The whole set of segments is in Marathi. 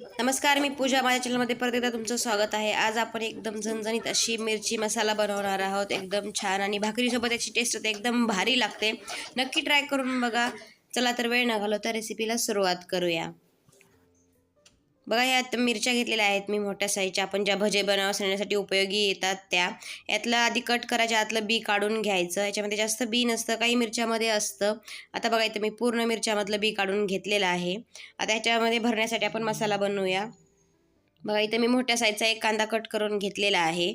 नमस्कार मी पूजा. माझ्या चॅनलमध्ये परत एकदा तुमचं स्वागत आहे. आज आपण एकदम झणझणीत अशी मिरची मसाला बनवणार आहोत. एकदम छान आणि भाकरीसोबत याची टेस्ट होते एकदम भारी लागते. नक्की ट्राय करून बघा. चला तर वेळ न घालवता रेसिपीला सुरुवात करूया. बघा यात मिरच्या घेतलेल्या आहेत मी मोठ्या साईजच्या. आपण ज्या भजे बनवण्यासाठी उपयोगी येतात त्या. यातलं आधी कट करायच्या आतलं बी काढून घ्यायचं. याच्यामध्ये जास्त बी नसतं काही मिरच्यामध्ये असतं. आता बघा इथं मी पूर्ण मिरच्यामधलं बी काढून घेतलेलं आहे. आता ह्याच्यामध्ये भरण्यासाठी आपण मसाला बनवूया. बघा इथं मी मोठ्या साईजचा एक कांदा कट करून घेतलेला आहे.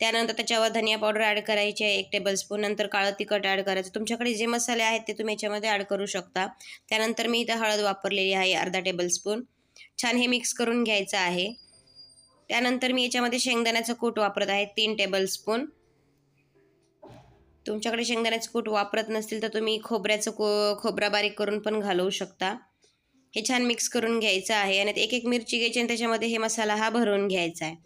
त्यानंतर त्याच्यावर धनिया पावडर ॲड करायची आहे एक टेबलस्पून. नंतर काळं तिखट ॲड करायचं. तुमच्याकडे जे मसाले आहेत ते तुम्ही याच्यामध्ये ॲड करू शकता. त्यानंतर मी इथं हळद वापरलेली आहे अर्धा टेबलस्पून. छान हे मिक्स करून घ्यायचं आहे. त्यानंतर मी याच्यामध्ये शेंगदाण्याचं कूट वापरत आहे तीन टेबलस्पून तुमच्याकडे शेंगदाण्याचं कूट वापरत नसतील तर तुम्ही खोबऱ्याचं को खोबरा बारीक करून पण घालवू शकता. हे छान मिक्स करून घ्यायचं आहे आणि एक एक मिरची घ्यायची आणि त्याच्यामध्ये हे मसाला हा भरून घ्यायचा आहे.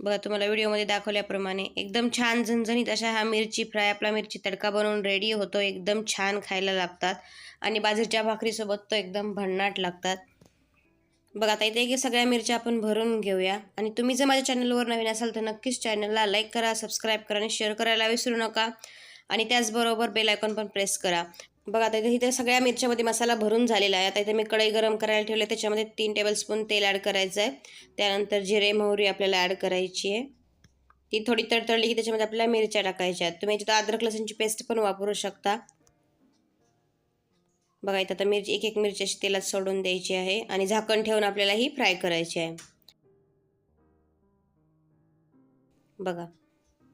बघा तुम्हाला व्हिडिओमध्ये दाखवल्याप्रमाणे एकदम छान झणझणीत अशा हा मिरची फ्राय आपला मिरची तडका बनवून रेडी होतो. एकदम छान खायला लागतात. आणि बाजरीच्या भाकरीसोबत तो एकदम भन्नाट लागतात. बघा आता इथे सगळ्या मिरच्या आपण भरून घेऊया. आणि तुम्ही जर माझ्या चॅनलवर नवीन असाल तर नक्कीच चॅनलला लाईक करा सबस्क्राईब करा आणि शेअर करायला विसरू नका. आणि त्याचबरोबर बेल आयकॉन पण प्रेस करा. बघा आता इथे इथे सगळ्या मिरच्यामध्ये मसाला भरून झालेला आहे. आता इथे मी कढई गरम करायला ठेवले त्याच्यामध्ये तीन टेबलस्पून तेल ॲड करायचं आहे. त्यानंतर जिरे मोहरी आपल्याला ॲड करायची आहे. ती थोडी तडतडली की त्याच्यामध्ये आपल्याला मिरच्या टाकायच्या आहेत. तुम्ही याच्यात अद्रक लसूणची पेस्ट पण वापरू शकता. बघा इथं आता मिरची एक एक मिरची अशी तेलात सोडून द्यायची आहे आणि झाकण ठेवून आपल्याला ही फ्राय करायची आहे. बघा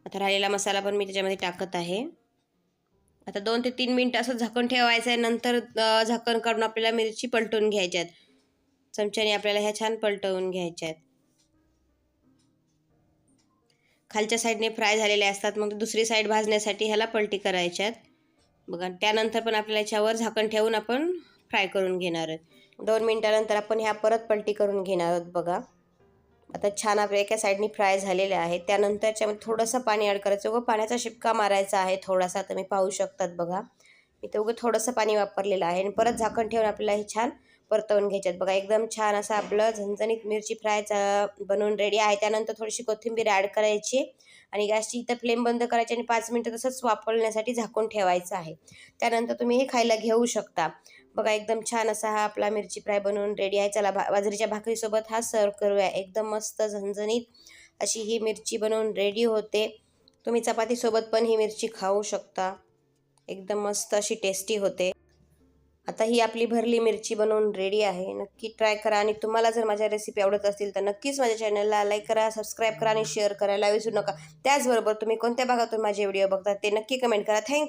आता राहिलेला मसाला पण मी त्याच्यामध्ये टाकत आहे. आता दोन ते तीन मिनटं असं झाकण ठेवायचं आहे. नंतर झाकण काढून आपल्याला मिरची पलटवून घ्यायच्या आहेत. चमच्याने आपल्याला ह्या छान पलटवून घ्यायच्या आहेत. खालच्या साईडने फ्राय झालेले असतात. मग दुसरी साईड भाजण्यासाठी ह्याला पलटी करायच्या आहेत. बघा त्यानंतर पण आपल्याला याच्यावर झाकण ठेवून आपण फ्राय करून घेणार आहोत. दोन मिनटानंतर आपण ह्या परत पलटी करून घेणार आहोत बघा. आता छान आपल्या एका साईडनी फ्राय झालेले आहे त्यानंतर थोडंसं पाणी ॲड करायचं. व पाण्याचा शिपका मारायचा आहे थोडासा तुम्ही पाहू शकतात बघा. मी ते उगं थोडंसं पाणी वापरलेलं आहे. आणि परत झाकण ठेवून आपल्याला हे छान परतवून घ्यायच्यात. बघा एकदम छान असं आपलं झणझणीत मिरची फ्रायचा बनवून रेडी आहे. त्यानंतर थोडीशी कोथिंबीर ॲड करायची. आणि गॅसची इथं फ्लेम बंद करायची. आणि पाच मिनटं तसंच वापरण्यासाठी झाकून ठेवायचं आहे. त्यानंतर तुम्ही हे खायला घेऊ शकता. बघा एकदम छान असा हा आपला मिरची फ्राय बनवून रेडी आहे. चला भा बाजरीच्या भाकरीसोबत हा सर्व करूया. एकदम मस्त झणझणीत अशी ही मिरची बनवून रेडी होते. तुम्ही चपातीसोबत पण ही मिरची खाऊ शकता. एकदम मस्त अशी टेस्टी होते. आता ही आपली भरली मिरची बनवून रेडी आहे. नक्की ट्राय करा आणि तुम्हाला जर माझ्या रेसिपी आवडत असतील तर नक्कीच माझ्या चॅनलला लाईक करा सबस्क्राईब करा आणि शेअर करायला विसरू नका. त्याचबरोबर तुम्ही कोणत्या भागातून माझे व्हिडिओ बघता ते नक्की कमेंट करा. थँक